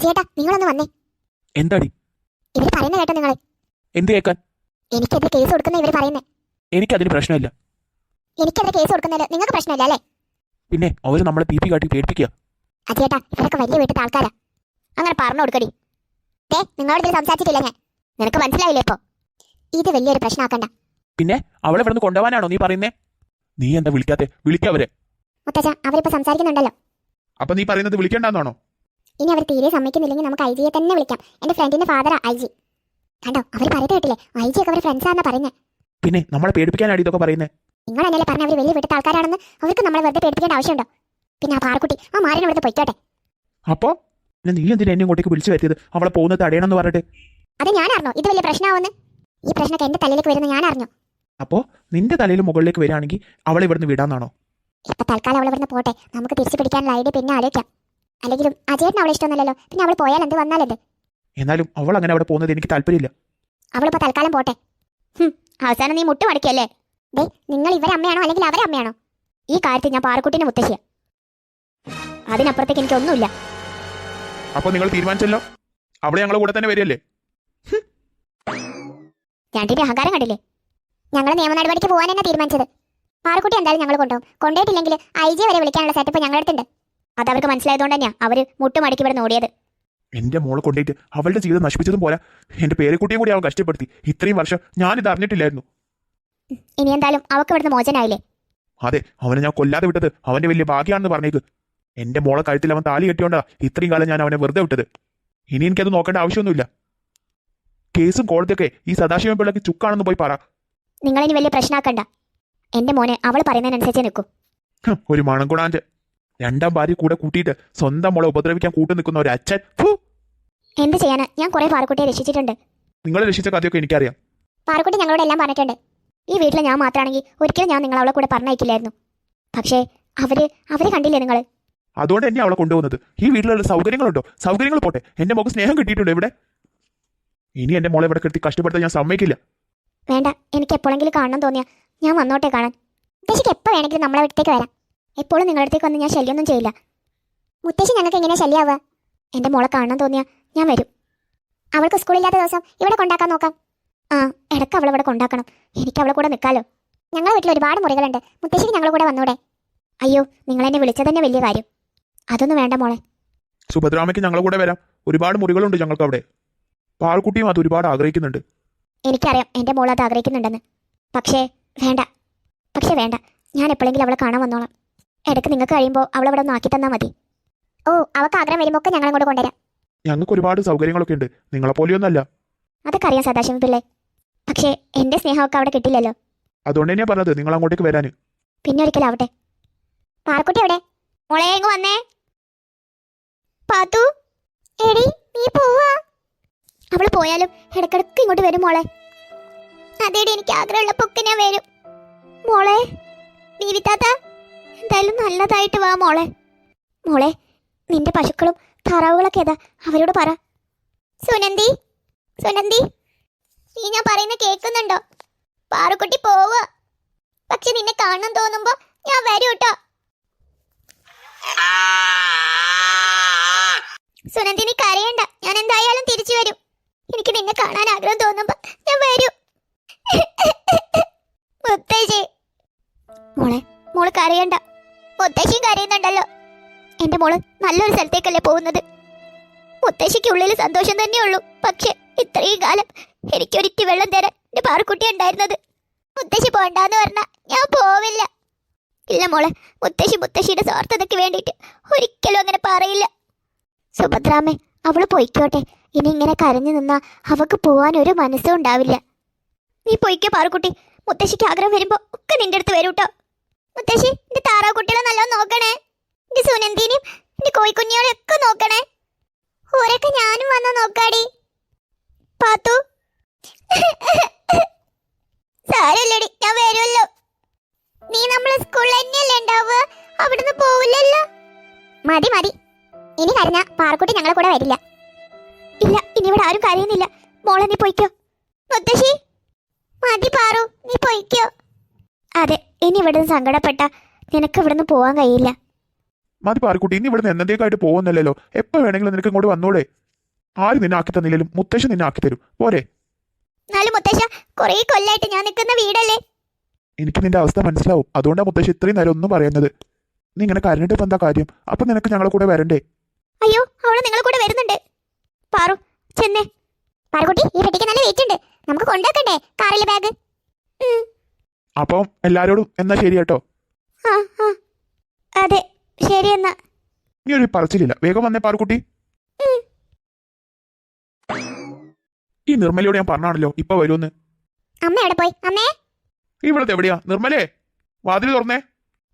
അജയേട്ടാ നിങ്ങളൊന്ന് വന്നേ. എന്താടി? ഇവർ പറയുന്ന കേട്ടോ നിങ്ങൾ എന്ത് കേൾക്കാൻ എനിക്കെതിരെ കേസ് കൊടുക്കുന്ന ഇവർ പറയുന്നത് എനിക്കതിന് പ്രശ്നമില്ല. എനിക്കെതിരെ കേസ് കൊടുക്കുന്നതിൽ നിങ്ങൾക്ക് പ്രശ്നമില്ല അല്ലേ? പിന്നെ അവർ നമ്മളെ പി പി കാട്ടി പേടിപ്പിക്കുക അജയേട്ടാ ഇവരൊക്കെ വലിയ വീട്ടിലത്തെ ആൾക്കാരാ. അങ്ങനെ പറഞ്ഞു കൊടുക്കടി. ഏ നിങ്ങളോട് ഇതിൽ സംസാരിച്ചിട്ടില്ല ഞാൻ. നിനക്ക് മനസ്സിലായില്ലേ ഇപ്പോ? ഇത് വലിയൊരു പ്രശ്നമാക്കണ്ട പിന്നെ അവളെ ഇവിടുന്ന് കൊണ്ടുപോകാനാണോ നീ പറയുന്നേ? നീ എന്താ വിളിക്കാത്തെ? വിളിക്കവരെ മുത്തച്ഛ അവരിപ്പോ സംസാരിക്കുന്നുണ്ടല്ലോ. അപ്പൊ നീ പറയുന്നത് വിളിക്കണ്ടെന്നാണോ? ഇനി അവർ തീരെ സമ്മതിക്കുന്നില്ലെങ്കിൽ നമുക്ക് ഐ ജിയെ തന്നെ വിളിക്കാം. എന്റെ ഫ്രണ്ടിന്റെ ഫാദറാ ഐ ജി. കണ്ടോ? അവർ പറയുന്നത് കേട്ടില്ലേ? ഐ ജി ഒക്കെ അവർ ഫ്രണ്ട്സാണെന്ന് പറയുന്നത് പിന്നെ നമ്മളെ പേടിപ്പിക്കാനാണ് ഇതൊക്കെ പറയുന്നത് നിങ്ങൾ എന്നല്ലേ പറഞ്ഞ അവർ വലിയ വീട്ടിലത്തെ ആൾക്കാരാണെന്ന്? അവർക്ക് നമ്മളെ വെറുതെ പേടിപ്പിക്കേണ്ട ആവശ്യമുണ്ടോ? പിന്നെ ആ പാറക്കുട്ടി ആ മാറിനെ ഇവിടുത്തെ പൊയ്ക്കോട്ടെ. അപ്പോ? പിന്നെ നീ എന്തിനാ എന്നെ ഇങ്ങോട്ടേക്ക് വിളിച്ചു വരുത്തിയത്? അവളെ പോകുന്നത് തടയണമെന്ന് പറഞ്ഞിട്ട്. അത് ഞാൻ അറിഞ്ഞോ ഇത് വലിയ പ്രശ്നമാവുമെന്ന് ഈ പ്രശ്നമൊക്കെ എന്റെ തലയിലേക്ക് വരുന്ന ഞാൻ അറിഞ്ഞു അപ്പോ നിന്റെ തലയിൽ മുകളിലേക്ക് വരികയാണെങ്കിൽ അവളെ ഇവിടുന്ന് വിടാന്നാണോ? ഇപ്പൊ തൽക്കാലം അവൾ ഇവിടുന്ന് പോട്ടെ. നമുക്ക് തിരിച്ചു പിടിക്കാനുള്ള ഐഡിയ പിന്നെ ആലോചിക്കാം. അല്ലെങ്കിലും അജയേട്ടന് അവളെ ഇഷ്ടമൊന്നുമല്ലല്ലോ. പിന്നെ അവൾ പോയാൽ എന്ത് വന്നാലെന്ത് എന്നാലും അവൾ അങ്ങനെ അവിടെ പോകുന്നത് എനിക്ക് താല്പര്യമില്ല. അവളിപ്പോ തൽക്കാലം പോട്ടെ. ഹും, അവസാനം നീ മുട്ട് മടക്കിയല്ലേ? ദേ നിങ്ങൾ ഇവരെ അമ്മയാണോ അല്ലെങ്കിൽ അവരെ അമ്മയാണോ? ഈ കാര്യത്തിൽ ഞാൻ പാറക്കുട്ടിനെ മുത്തശ്ശിയ. അതിനപ്പുറത്തേക്ക് എനിക്കൊന്നുമില്ല. അപ്പൊ നിങ്ങൾ തീരുമാനിച്ചല്ലോ? അവിടെ ഞങ്ങളെ കൂടെ തന്നെ വരികയല്ലേ? രണ്ടിന്റെ അഹങ്കാരം കണ്ടില്ലേ? ഞങ്ങൾ നിയമ നടപടിക്ക് പോകാൻ തന്നെ തീരുമാനിച്ചത്. പാറക്കുട്ടി എന്തായാലും ഞങ്ങൾ കൊണ്ടുപോകും. കൊണ്ടുപോയിട്ടില്ലെങ്കിൽ ഐ ജി വരെ വിളിക്കാനുള്ള സെറ്റപ്പ് ഞങ്ങളുടെ അടുത്തുണ്ട്. അത് അവർക്ക് മനസ്സിലായതുകൊണ്ട് തന്നെയാ അവർ മുട്ടുമടക്കി ഇവിടെ ഓടിയത്. എന്റെ മോളെ കൊണ്ടുപോയിട്ട് അവളുടെ ജീവിതം നശിപ്പിച്ചതും പോരാ. എന്റെ പേരക്കുട്ടിയും കൂടി അവൾ കഷ്ടപ്പെടുത്തി. ഇത്രയും വർഷം ഇത് അറിഞ്ഞിട്ടില്ലായിരുന്നു. ഇനി എന്തായാലും അവക്ക് ഇവിടുന്ന് മോചനായില്ലേ? അതെ അവനെ ഞാൻ കൊല്ലാതെ വിട്ടത് അവന്റെ വലിയ ഭാഗ്യാണെന്ന് പറഞ്ഞേക്ക്. എന്റെ മോളെ കഴുത്തിൽ അവൻ താലി കെട്ടിയോണ്ടാ ഇത്രയും കാലം ഞാൻ അവനെ വെറുതെ വിട്ടത്. ഇനി എനിക്കത് നോക്കേണ്ട ആവശ്യമൊന്നുമില്ല. കേസും കോടതിയൊക്കെ ഈ സദാശിവൻ പിള്ളക്ക് ചുക്കാണെന്ന് പോയി പറ. നിങ്ങളിനി വലിയ പ്രശ്നമാക്കണ്ട എന്റെ മോനെ അവൾ പറയുന്നതിനനുസരിച്ച് നിൽക്കും. ഒരു മണം മണംകുണാന്റെ രണ്ടാം ഭാര്യ കൂടെ കൂട്ടിയിട്ട് സ്വന്തം മോളെ ഉപദ്രവിക്കാൻ കൂട്ടു നിൽക്കുന്ന ഒരു അച്ഛൻ എന്ത് ചെയ്യാനാ? ഞാൻ കുറെ പാറക്കുട്ടിയെ രക്ഷിച്ചിട്ടുണ്ട്. നിങ്ങളെ രക്ഷിച്ച കഥയൊക്കെ എനിക്കറിയാം. പാറക്കുട്ടി ഞങ്ങളോട് എല്ലാം പറഞ്ഞിട്ടുണ്ട്. ഈ വീട്ടിൽ ഞാൻ മാത്രമാണെങ്കിൽ ഒരിക്കലും ഞാൻ നിങ്ങൾ അവളെ കൂടെ പറഞ്ഞയക്കില്ലായിരുന്നു. പക്ഷേ അവർ അവർ കണ്ടില്ലേ നിങ്ങൾ അതുകൊണ്ട് എന്നെ അവളെ കൊണ്ടുപോകുന്നത് ഈ വീട്ടിലുള്ള സൗകര്യങ്ങളുണ്ടോ? സൗകര്യങ്ങൾ പോട്ടെ. എന്റെ മോക്ക് സ്നേഹം കിട്ടിയിട്ടുണ്ട് ഇവിടെ? ഇനി എന്റെ മോളെ ഇവിടെ കിട്ടി കഷ്ടപ്പെടുത്താൻ ഞാൻ സമ്മതിക്കില്ല. വേണ്ട എനിക്ക് എപ്പോഴെങ്കിലും കാണണം തോന്നിയാ ഞാൻ വന്നോട്ടെ കാണാൻ. ഉദ്ദേശിക്ക് എപ്പോൾ വേണമെങ്കിലും നമ്മളെ വീട്ടിലേക്ക് വരാം. എപ്പോഴും നിങ്ങളുടെ അടുത്തേക്ക് വന്ന് ഞാൻ ശല്യമൊന്നും ചെയ്യില്ല. മുത്തശ്ശി ഞങ്ങൾക്ക് എങ്ങനെയാ ശല്യാവുക. എന്റെ മോളെ കാണാൻ തോന്നിയാ ഞാൻ വരും. അവൾക്ക് സ്കൂളില്ലാത്ത ദിവസം ഇവിടെ കൊണ്ടാക്കാൻ നോക്കാം. ആ ഇടയ്ക്ക് അവളെ ഇവിടെ കൊണ്ടാക്കണം. എനിക്ക് അവളെ കൂടെ നിൽക്കാലോ. ഞങ്ങളുടെ വീട്ടിൽ ഒരുപാട് മുറികളുണ്ട്. മുത്തശ്ശിക്ക് ഞങ്ങളുടെ കൂടെ വന്നൂടെ. അയ്യോ നിങ്ങൾ എന്നെ വിളിച്ചത് തന്നെ വലിയ കാര്യം. അതൊന്നും വേണ്ട മോളെ. സുഭദ്രാമയ്ക്ക് ഞങ്ങളെ കൂടെ വരാം. ഒരുപാട് മുറികളുണ്ട് ഞങ്ങൾക്ക് അവിടെ. പാൽക്കുട്ടിയും അത് ഒരുപാട് ആഗ്രഹിക്കുന്നുണ്ട്. എനിക്കറിയാം എന്റെ മോൾ അത് ആഗ്രഹിക്കുന്നുണ്ടെന്ന്. പക്ഷേ വേണ്ട. പക്ഷേ വേണ്ട. ഞാൻ എപ്പോഴെങ്കിലും അവളെ കാണാൻ വന്നോളാം. ഇടയ്ക്ക് നിങ്ങൾക്ക് കഴിയുമ്പോൾ അവളവിടെ ഒന്ന് ആക്കി തന്നാൽ മതി. ഓ അവൾക്ക് ആഗ്രഹം വരുമ്പോൾ ഒക്കെ ഞങ്ങൾ അങ്ങോട്ട് കൊണ്ടുവരാം. ഞങ്ങൾക്ക് ഒരുപാട് സൗകര്യങ്ങളൊക്കെ ഉണ്ട്. നിങ്ങളെ പോലെയൊന്നല്ല. അതൊക്കെ അറിയാം സദാശിവ പിള്ളേ. പക്ഷേ എന്റെ സ്നേഹമൊക്കെ അവിടെ കിട്ടില്ലല്ലോ അതുകൊണ്ട് തന്നെയാ പറഞ്ഞത് നിങ്ങൾ അങ്ങോട്ടേക്ക് വരാൻ പിന്നെ ഒരിക്കലാവട്ടെ പാറക്കുട്ടി എവിടെ? മോളെ എങ്ങ് വന്നേ? പാത്തു? എടി നീ പോവാ. അവൾ പോയാലും ഇടക്കിടക്ക് ഇങ്ങോട്ട് വരും മോളെ. അതേടി എനിക്ക് ആഗ്രഹമുള്ളപ്പൊക്കെ ഞാൻ വരും. മോളെ ദീപിത്താത്ത എന്തായാലും നല്ലതായിട്ട് വാ മോളെ. മോളെ നിന്റെ പശുക്കളും താറാവുകളൊക്കെ ഏതാ? അവരോട് പറ. സുനന്തി സുനന്തി നീ ഞാൻ പറയുന്ന കേൾക്കുന്നുണ്ടോ? പാറുക്കുട്ടി പോവുക. പക്ഷെ നിന്നെ കാണാൻ തോന്നുമ്പോ ഞാൻ വരും കേട്ടോ സുനന്ദി നീ കരയണ്ട. ഞാൻ എന്തായാലും തിരിച്ചു വരും. എനിക്ക് നിന്നെ കാണാൻ ആഗ്രഹം തോന്നുമ്പോ ഞാൻ വരും. മുത്തശ്ശി. മോളെ മോൾ കരയണ്ട. മുത്തശ്ശി കരയുന്നുണ്ടല്ലോ. എന്റെ മോൾ നല്ലൊരു സ്ഥലത്തേക്കല്ലേ പോകുന്നത്? മുത്തശ്ശിക്ക് ഉള്ളിൽ സന്തോഷം തന്നെയുള്ളൂ. പക്ഷെ ഇത്രയും കാലം എനിക്കൊരിറ്റി വെള്ളം തരാൻ എന്റെ പാറക്കുട്ടി ഉണ്ടായിരുന്നത്. മുത്തശ്ശി പോണ്ടെന്ന് പറഞ്ഞാൽ ഞാൻ പോവില്ല. ഇല്ല മോളെ മുത്തശ്ശി മുത്തശ്ശിയുടെ സ്വാർത്ഥതയ്ക്ക് വേണ്ടിയിട്ട് ഒരിക്കലും അങ്ങനെ പറയില്ല. സുഭദ്രാമേ അവൾ പൊയ്ക്കോട്ടെ. ഇനി ഇങ്ങനെ കരഞ്ഞു നിന്നാ അവക്ക് പോവാൻ ഒരു മനസ്സും ഉണ്ടാവില്ല. നീ പൊയ്ക്കോ പാറുക്കുട്ടി. മുത്തശ്ശിക്ക് ആഗ്രഹം വരുമ്പോ ഒക്കെ നിന്റെ അടുത്ത് വരൂട്ടോ. മുത്തശ്ശി എന്റെ താറാവ് കുട്ടികളെ നല്ല നോക്കണേ. എന്റെ സുനന്ദിനെയും എന്റെ കോഴിക്കുഞ്ഞിയോടെ ഒക്കെ നോക്കണേ. ഓരൊക്കെ ഞാനും വന്ന നോക്കാടി. പാത്തു. സാരല്ലടി ഞാൻ വരുമല്ലോ നീ നമ്മളെ സ്കൂളിൽ തന്നെയല്ലേ ഉണ്ടാവുക? അവിടുന്ന് പോവില്ലല്ലോ. മതി മതി. ഇനി കരഞ്ഞ പാറക്കുട്ടി ഞങ്ങളെ കൂടെ വരില്ല. ഇല്ല ഇനി ഇവിടെ ആരും കരയുന്നില്ല. മോളെ നീ പൊയ്ക്കോ. മുത്തശ്ശി. മതി പാറു നീ പൊയ്ക്കോ. അതെ ഇനി ഇവിടുന്ന് സങ്കടപ്പെട്ട നിനക്ക് ഇവിടുന്ന് പോവാൻ കഴിയില്ല. മതി പാറക്കുട്ടി ഇനി ഇവിടുന്ന് എന്നത്തേക്കായിട്ട് പോകുന്നല്ലോ എപ്പോ വേണമെങ്കിലും നിനക്ക് ഇങ്ങോട്ട് വന്നൂടെ ആര് നിന്നെ ആക്കി തന്നില്ലെങ്കിലും മുത്തശ്ശൻ നിന്നെ ആക്കി തരും. പോരെ. എന്നാലും മുത്തശ്ശ കുറേ കൊല്ലായിട്ട് ഞാൻ നിൽക്കുന്ന വീടല്ലേ? എനിക്ക് നിന്റെ അവസ്ഥ മനസ്സിലാവും. അതുകൊണ്ടാണ് മുത്തശ്ശി ഇത്രയും നേരം ഒന്നും പറയുന്നത്. നീ ഇങ്ങനെ കരഞ്ഞിട്ട് ഇപ്പൊ എന്താ കാര്യം? അപ്പൊ നിനക്ക് ഞങ്ങളെ കൂടെ വരണ്ടേ? അയ്യോ അവൾ നിങ്ങളെ കൂടെ വരുന്നുണ്ട്. പാറു ചെന്നേ. പാറുകുട്ടി ഈ പെട്ടിക്ക് നല്ല വെയിറ്റ് ഉണ്ട്. നമുക്ക് കൊണ്ടുവെക്കണ്ടേ? കാറിലെ ബാഗ് അപ്പം എല്ലാരോടും എന്നാ ശരി കേട്ടോ അതെ ശരി എന്നാ. നീ ഒരു പറച്ചിലില്ല. വേഗം വന്നേ പാറുക്കുട്ടി. ഈ നിർമ്മലയോട് ഞാൻ പറഞ്ഞാണല്ലോ ഇപ്പൊ വരുമെന്ന്. അമ്മ എവിടെ പോയി? അമ്മേ? ഇവിടത്തെ എവിടെയാ? നിർമ്മലേ വാതിൽ തുറന്നേ.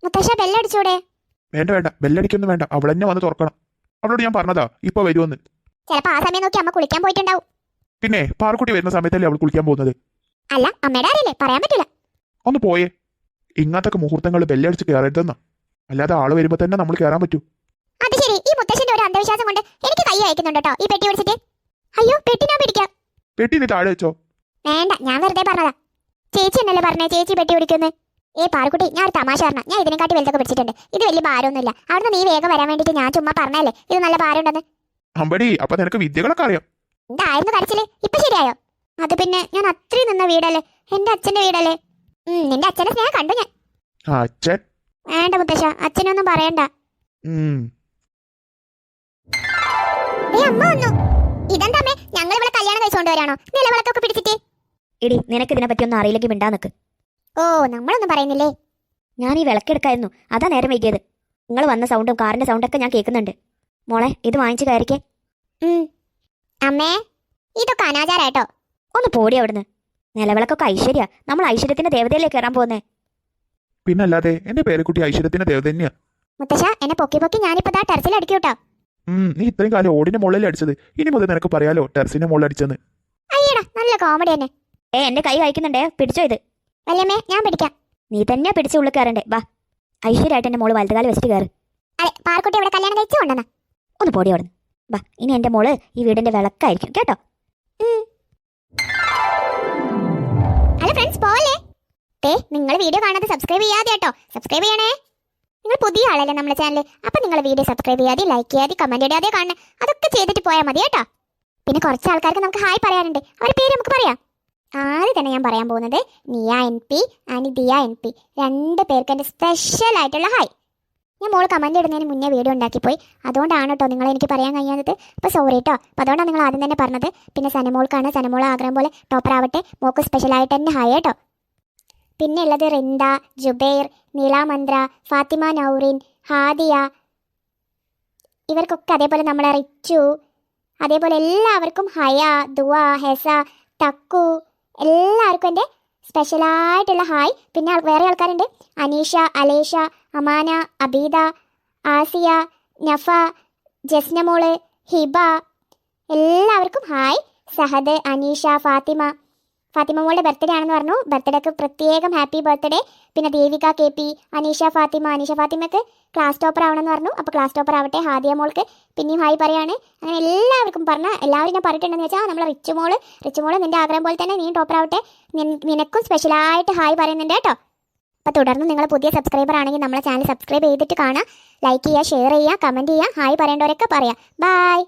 മുത്തശ്ശ ബെല്ലടിച്ചൂടെ? വേണ്ട വേണ്ട. ബെല്ലടിക്കൊന്നും വേണ്ട. അവൾ തന്നെ വന്ന് തുറക്കണം. അവളോട് ഞാൻ പറഞ്ഞതാ ഇപ്പൊ വരുമെന്ന്. ചിലപ്പോ ആ സമയം നോക്കി അമ്മ കുളിക്കാൻ പോയിട്ടുണ്ടാവും. പിന്നെ പാറുക്കുട്ടി വരുന്ന സമയത്തല്ലേ അവൾ കുളിക്കാൻ പോകുന്നത്? അല്ല അമ്മയുടെ അറിയില്ലേ പറയാൻ പറ്റില്ല. ഒന്ന് പോയേ. ഇങ്ങനത്തൊക്കെ മുഹൂർത്തങ്ങൾ ബെല്ലടിച്ച് കയറരുതെന്ന് അല്ലാതെ ആൾ വരുമ്പോ തന്നെ നമ്മൾ കയറാൻ പറ്റൂ. അത് ശരി. ഈ മുത്തശ്ശന്റെ ഒരു അന്ധവിശ്വാസം കൊണ്ട് എനിക്ക് കൈ അയക്കുന്നുണ്ട് കേട്ടോ. ഈ പെട്ടി പിടിച്ചിട്ട് അയ്യോ പെട്ടി ഞാൻ പിടിക്കാം. പെട്ടി നീ താഴെ വെച്ചോ. വേണ്ട ഞാൻ വെറുതെ പറഞ്ഞതാ. ചേച്ചി എന്നല്ലേ പറഞ്ഞേ? ചേച്ചി പെട്ടി പിടിക്കുന്നു ഏ പാറുക്കുട്ടി ഞാൻ ഒരു തമാശ പറഞ്ഞ ഞാൻ ഇതിനെക്കാട്ടി വലുതൊക്കെ പിടിച്ചിട്ടുണ്ട്. ഇത് വലിയ ഭാരമൊന്നുമില്ല. അവിടുന്ന് നീ വേഗം വരാൻ വേണ്ടിട്ട് ഞാൻ ചുമ്മാ പറഞ്ഞല്ലേ ഇത് നല്ല ഭാരമുണ്ടെന്ന്. അമ്പടി അപ്പൊ നിനക്ക് വിദ്യകളൊക്കെ അറിയാം. എന്തായിരുന്നു കരച്ചിൽ? ഇപ്പൊ ശരിയായോ? അത് പിന്നെ ഞാൻ അത്രയും നിന്ന വീടല്ലേ? എന്റെ അച്ഛന്റെ വീടല്ലേ? നിന്റെ അച്ഛനെ സ്നേഹം കണ്ടു ഞാൻ. അച്ഛൻ? വേണ്ട മുത്തശ്ശ അച്ഛനൊന്നും പറയണ്ട. ഏ അമ്മ വന്നു. ഇതെന്താമേ ഞങ്ങൾ ഇവിടെ കല്യാണം കഴിച്ചുകൊണ്ട് വരാണോ? നിലവിളക്കൊക്കെ പിടിച്ചിട്ട്. എടി നിനക്ക് ഇതിനെ പറ്റിയൊന്നും അറിയില്ലെങ്കിൽ മിണ്ടാ നിക്ക്. ഓ നമ്മളൊന്നും പറയുന്നില്ലേ? ഞാൻ ഈ വിളക്കെടുക്കായിരുന്നു. അതാ നേരം വൈകിയത്. നിങ്ങൾ വന്ന സൗണ്ടും കാറിന്റെ സൗണ്ടൊക്കെ ഞാൻ കേൾക്കുന്നുണ്ട്. മോളെ ഇത് വാങ്ങിച്ചു കയറിക്കേ. അമ്മേ ഇതൊക്കെ അനാചാരായിട്ടോ ഒന്ന് പോടി അവിടുന്ന്. നിലവിളക്കൊക്കെ ഐശ്വര്യ. നമ്മൾ ഐശ്വര്യത്തിന്റെ ദേവതയിലേക്ക് കയറാൻ പോകുന്നേ? പിന്നല്ലാതെ എന്റെ പേരക്കുട്ടി ഐശ്വര്യത്തിന്റെ ദേവത തന്നെയാ. മുത്തശ്ശ എന്നെ പൊക്കി പൊക്കി ഞാനിപ്പോ ദാ ടെറസിൽ അടിക്കൂട്ടോ. ഉം നീ ഇത്രയും കാലം ഓടിന്റെ മുകളിൽ അടിച്ചത്. ഇനി മുതൽ നിനക്ക് പറയാലോ ടെറസിന്റെ മുകളിൽ അടിച്ചെന്ന്. അയ്യടാ നല്ല കോമഡി തന്നെ. ഏ എന്റെ കൈ കഴിക്കുന്നുണ്ടേ പിടിച്ചോ ഇത്. വല്ലമ്മേ ഞാൻ പിടിക്കാം. നീ തന്നെ പിടിച്ച് ഉള്ളിൽ കയറണ്ടേ? വാ. ഐശ്വര്യമായിട്ട് എന്റെ മോൾ വലുതുകാലം വെച്ചിട്ട് കയറ്. അതെ പാർക്കുട്ടി ഇവിടെ കല്യാണം കഴിച്ചു കൊണ്ടെന്നാ ഒന്ന് പോടി അവിടുന്ന്. വാ ഇനി എന്റെ മോൾ ഈ വീടിന്റെ വിളക്കായിരിക്കും. കേട്ടോ? ഫ്രണ്ട്സ് പോലെ. ദേ നിങ്ങൾ വീഡിയോ കാണാതെ സബ്സ്ക്രൈബ് ചെയ്യാതെ കേട്ടോ. സബ്സ്ക്രൈബ് ചെയ്യണേ. നിങ്ങൾ പുതിയ ആളല്ലേ നമ്മുടെ ചാനൽ അപ്പം നിങ്ങൾ വീഡിയോ സബ്സ്ക്രൈബ് ചെയ്യാതെ ലൈക്ക് ചെയ്യാതെ കമന്റ് ചെയ്യാതെ കാണണേ അതൊക്കെ ചെയ്തിട്ട് പോയാൽ മതി കേട്ടോ. പിന്നെ കുറച്ച് ആൾക്കാർക്ക് നമുക്ക് ഹായ് പറയാനുണ്ട്. അവരുടെ പേര് നമുക്ക് പറയാം. ആദ്യം തന്നെ ഞാൻ പറയാൻ പോകുന്നത് Niya N P and Diya N P രണ്ട് പേർക്ക് എന്റെ സ്പെഷ്യൽ ആയിട്ടുള്ള ഹായ് ഞാൻ മോൾ കമന്റ് ഇടുന്നതിന് മുന്നേ വീഡിയോ ഉണ്ടാക്കിപ്പോയി. അതുകൊണ്ടാണ് കേട്ടോ നിങ്ങൾ എനിക്ക് പറയാൻ കഴിയാത്തത് അപ്പോൾ സോറി കേട്ടോ അപ്പോൾ അതുകൊണ്ടാണ് നിങ്ങൾ ആദ്യം തന്നെ പറഞ്ഞത്. പിന്നെ സനമോൾക്കാണ് സനമോൾ ആഗ്രഹം പോലെ ടോപ്പർ ആവട്ടെ. മോക്ക് സ്പെഷ്യലായിട്ട് തന്നെ ഹായ് കേട്ടോ പിന്നെ ഉള്ളത് റിന്ദ ജുബൈർ നീലാമന്ദ്ര ഫാത്തിമ നൗറിൻ ഹാദിയ. ഇവർക്കൊക്കെ അതേപോലെ നമ്മളെ റിച്ചു. അതേപോലെ എല്ലാവർക്കും ഹയ ദുവ ഹെസ തക്കു. എല്ലാവർക്കും എന്റെ സ്പെഷ്യലായിട്ടുള്ള ഹായ്. പിന്നെ വേറെ ആൾക്കാരുണ്ട്. അനീഷ അലേഷ അമാന അബീദ ആസിയ നഫ ജസ്നമോൾ ഹിബ. എല്ലാവർക്കും ഹായ്. സഹദ് അനീഷ ഫാത്തിമ ഫാത്തിമ മോളുടെ ബർത്ത്ഡേ ആണെന്ന് പറഞ്ഞു. ബർത്ത്ഡേക്ക് പ്രത്യേകം ഹാപ്പി ബർത്ത്ഡേ പിന്നെ ദേവിക കെ പി അനീഷ ഫാത്തിമ. അനീഷ ഫാത്തിമക്ക് ക്ലാസ് ടോപ്പർ ആവണമെന്ന് പറഞ്ഞു. അപ്പോൾ ക്ലാസ് ടോപ്പർ ആവട്ടെ ഹാദിയ മോൾക്ക്. പിന്നെയും ഹായ് പറയാണ്. അങ്ങനെ എല്ലാവർക്കും പറഞ്ഞ എല്ലാവരും ഞാൻ പറഞ്ഞിട്ടുണ്ടെന്ന് വെച്ചാൽ നമ്മളെ റിച്ച് മോൾ റിച്ച് മോൾ നിന്റെ ആഗ്രഹം പോലെ തന്നെ നീ ടോപ്പർ ആവട്ടെ. നിനക്കും സ്പെഷ്യലായിട്ട് ഹായ് പറയുന്നുണ്ട് കേട്ടോ. അപ്പോൾ തുടർന്ന് നിങ്ങൾ പുതിയ സബ്സ്ക്രൈബർ ആണെങ്കിൽ നമ്മളെ ചാനൽ സബ്സ്ക്രൈബ് ചെയ്തിട്ട് കാണാം. ലൈക്ക് ചെയ്യുക ഷെയർ ചെയ്യുക കമന്റ് ചെയ്യുക ഹായ് പറയേണ്ടവരൊക്കെ പറയാം. ബൈ